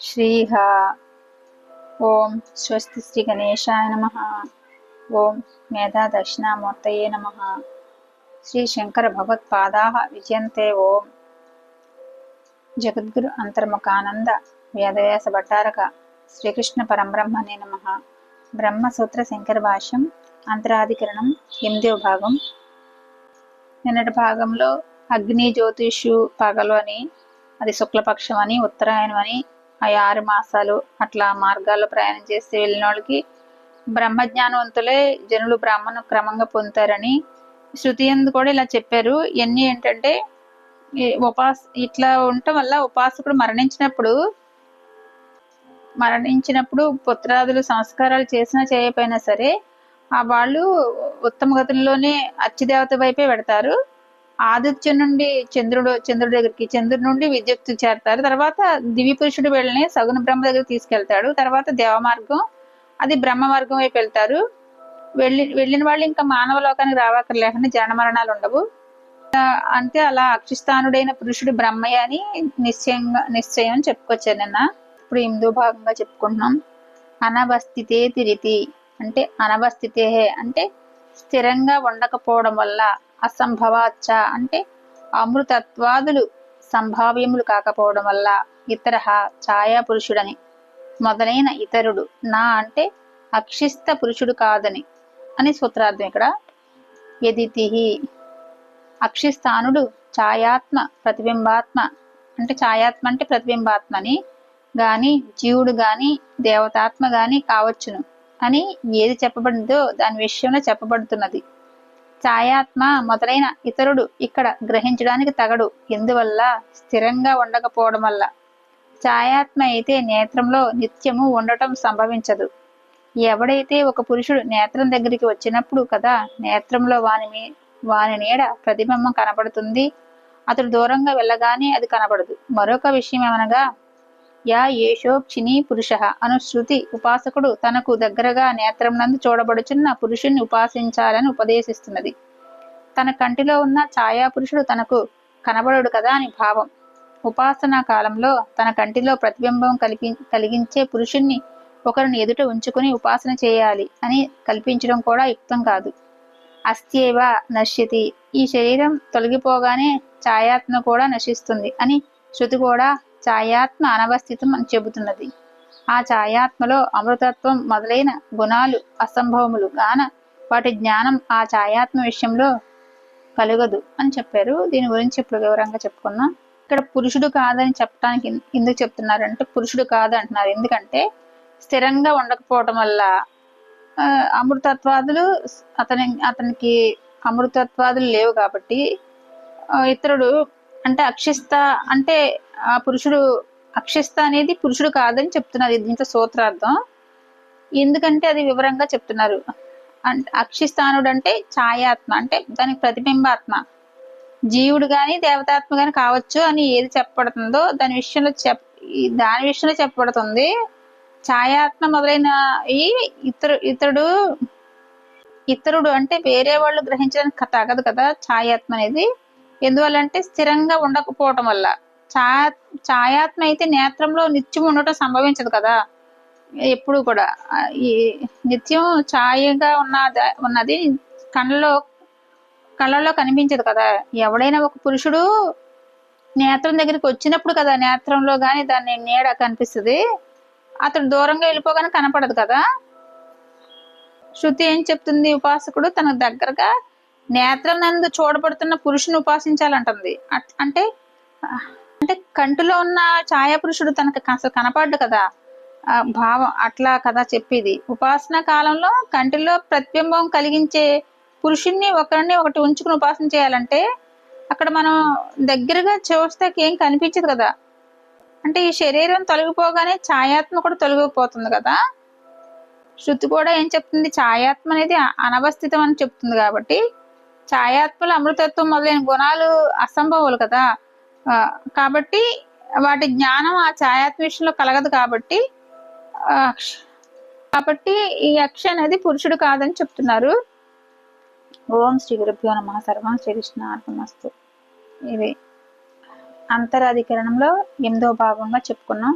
శ్రీహ ఓం స్వస్తి శ్రీ గణేశాయ నమ ఓం మేధా దక్షిణామూర్తయే నమ శ్రీ శంకర భగవత్పాదా విజయంతే ఓం జగద్గురు అంతర్ముఖానంద వేదవ్యాస భట్టారక శ్రీకృష్ణ పరబ్రహ్మణే నమ బ్రహ్మసూత్ర శంకర భాష్యం అంతరాధికరణం ఎనిమిదవ భాగం నిన్నటి భాగంలో అగ్ని జ్యోతిషు పగలు అని అది శుక్లపక్షం అని ఉత్తరాయణం అని ఆ ఆరు మాసాలు అట్లా మార్గాల్లో ప్రయాణం చేసి వెళ్ళిన వాళ్ళకి బ్రహ్మజ్ఞానవంతులే జనులు బ్రాహ్మణు క్రమంగా పొందుతారని శృతి ఎందు కూడా ఇలా చెప్పారు. ఇవన్నీ ఏంటంటే ఉపాస ఇట్లా ఉండటం వల్ల ఉపాసకుడు మరణించినప్పుడు మరణించినప్పుడు పుత్రాదులు సంస్కారాలు చేసినా చేయకపోయినా సరే ఆ వాళ్ళు ఉత్తమ గతుల్లోనే అచ్చిదేవత వైపే పెడతారు. ఆదిత్య నుండి చంద్రుడు చంద్రుడి దగ్గరికి చంద్రుడి నుండి విద్యుత్తు చేరతారు. తర్వాత దివ్య పురుషుడు వెళ్ళని సగుణ బ్రహ్మ దగ్గర తీసుకెళ్తాడు. తర్వాత దేవ మార్గం అది బ్రహ్మ మార్గం వైపు వెళ్తారు. వెళ్ళి వెళ్ళిన వాళ్ళు ఇంకా మానవ లోకానికి రావక్కర్లేకుండా జన మరణాలు ఉండవు. అంటే అలా అక్షిస్థానుడైన పురుషుడు బ్రహ్మయ్య అని నిశ్చయంగా నిశ్చయం అని నిన్న. ఇప్పుడు ఎనిమిదో భాగంగా చెప్పుకుంటున్నాం. అనవస్థితే తిరితి అంటే అనవస్థితే అంటే స్థిరంగా ఉండకపోవడం వల్ల అసంభవాచ్చ అంటే అమృతత్వాదులు సంభావ్యములు కాకపోవడం వల్ల ఇతర ఛాయా పురుషుడని మొదలైన ఇతరుడు నా అంటే అక్షిస్త పురుషుడు కాదని అని సూత్రార్థం ఇక్కడ. యదితిహి అక్షిస్థానుడు ఛాయాత్మ ప్రతిబింబాత్మ అంటే ఛాయాత్మ అంటే ప్రతిబింబాత్మని గాని జీవుడు గాని దేవతాత్మ గాని కావచ్చును అని ఏది చెప్పబడిందో దాని విషయంలో చెప్పబడుతున్నది. ఛాయాత్మ మొదలైన ఇతరుడు ఇక్కడ గ్రహించడానికి తగడు. ఎందువల్ల స్థిరంగా ఉండకపోవడం వల్ల. ఛాయాత్మ అయితే నేత్రంలో నిత్యము ఉండటం సంభవించదు. ఎవడైతే ఒక పురుషుడు నేత్రం దగ్గరికి వచ్చినప్పుడు కదా నేత్రంలో వాని మీ వాని నీడ ప్రతిబింబం కనబడుతుంది అతడు దూరంగా వెళ్ళగానే అది కనబడదు. మరొక విషయం ఏమనగా యా ఏషోక్షిని పురుష. అను శృతి ఉపాసకుడు తనకు దగ్గరగా నేత్రం నందు చూడబడుచున్న పురుషుణ్ణి ఉపాసించాలని ఉపదేశిస్తున్నది. తన కంటిలో ఉన్న ఛాయా పురుషుడు తనకు కనబడడు కదా అని భావం. ఉపాసనా కాలంలో తన కంటిలో ప్రతిబింబం కలిగి కలిగించే పురుషుణ్ణి ఒకరిని ఎదుట ఉంచుకుని ఉపాసన చేయాలి అని కల్పించడం కూడా యుక్తం కాదు. అస్త్యేవ నశ్యతి. ఈ శరీరం తొలగిపోగానే ఛాయాత్మ కూడా నశిస్తుంది అని శృతి కూడా ఛాయాత్మ అనవస్థితం అని చెబుతున్నది. ఆ ఛాయాత్మలో అమృతత్వం మొదలైన గుణాలు అసంభవములు గాన వాటి జ్ఞానం ఆ ఛాయాత్మ విషయంలో కలుగదు అని చెప్పారు. దీని గురించి ఇప్పుడు వివరంగా చెప్పుకున్నాం. ఇక్కడ పురుషుడు కాదని చెప్పడానికి ఎందుకు చెప్తున్నారంటే పురుషుడు కాదు అంటున్నారు. ఎందుకంటే స్థిరంగా ఉండకపోవటం వల్ల అమృతత్వాదులు అతని అతనికి అమృతత్వాదులు లేవు కాబట్టి ఇతరుడు అంటే అక్షిస్త అంటే ఆ పురుషుడు అక్షిస్త అనేది పురుషుడు కాదని చెప్తున్నారు. దీంట్లో సూత్రార్థం. ఎందుకంటే అది వివరంగా చెప్తున్నారు. అంటే అక్షిస్థానుడు అంటే ఛాయాత్మ అంటే దానికి ప్రతిబింబాత్మ. జీవుడు గాని దేవతాత్మ గాని కావచ్చు అని ఏది చెప్పబడుతుందో దాని విషయంలో చెప్ దాని విషయంలో చెప్పబడుతుంది. ఛాయాత్మ మొదలైన ఈ ఇతరు ఇతరుడు ఇతరుడు అంటే వేరే వాళ్ళు గ్రహించడానికి తగదు కదా ఛాయాత్మ అనేది. ఎందువల్ల అంటే స్థిరంగా ఉండకపోవటం వల్ల. ఛాయా ఛాయాత్మ అయితే నేత్రంలో నిత్యం ఉండటం సంభవించదు కదా. ఎప్పుడు కూడా. ఈ నిత్యం ఛాయగా ఉన్న ఉన్నది కళ్ళలో కళ్ళలో కనిపించదు కదా. ఎవడైనా ఒక పురుషుడు నేత్రం దగ్గరికి వచ్చినప్పుడు కదా నేత్రంలో గాని దాన్ని నీడ కనిపిస్తుంది. అతడు దూరంగా వెళ్ళిపోగానే కనపడదు కదా. శృతి ఏం చెప్తుంది ఉపాసకుడు? తనకు దగ్గరగా నేత్రం నందు చూడబడుతున్న పురుషుని ఉపాసించాలంటుంది. అట్- అంటే అంటే కంటిలో ఉన్న ఛాయా పురుషుడు తనకు అసలు కనపడ్డు కదా. భావం అట్లా కదా చెప్పేది. ఉపాసన కాలంలో కంటిలో ప్రతిబింబం కలిగించే పురుషుణ్ణి ఒకరిని ఒకటి ఉంచుకుని ఉపాసన చేయాలంటే అక్కడ మనం దగ్గరగా చూస్తే ఏం కనిపించదు కదా. అంటే ఈ శరీరం తొలగిపోగానే ఛాయాత్మ కూడా తొలగిపోతుంది కదా. శృతి కూడా ఏం చెప్తుంది? ఛాయాత్మ అనేది అనవస్థితం అని చెప్తుంది కాబట్టి ఛాయాత్మలు అమృతత్వం మొదలైన గుణాలు అసంభవాలు కదా. కాబట్టి వాటి జ్ఞానం ఆ ఛాయాత్మ విషయంలో కలగదు కాబట్టి కాబట్టి ఈ యక్ష అనేది పురుషుడు కాదని చెప్తున్నారు. ఓం శ్రీ గురుభ్యో నమ. సర్వం శ్రీకృష్ణ అర్పణమస్తు. ఇది అంతరాధికరణంలో ఎనిమిదో భాగంగా చెప్పుకున్నాం.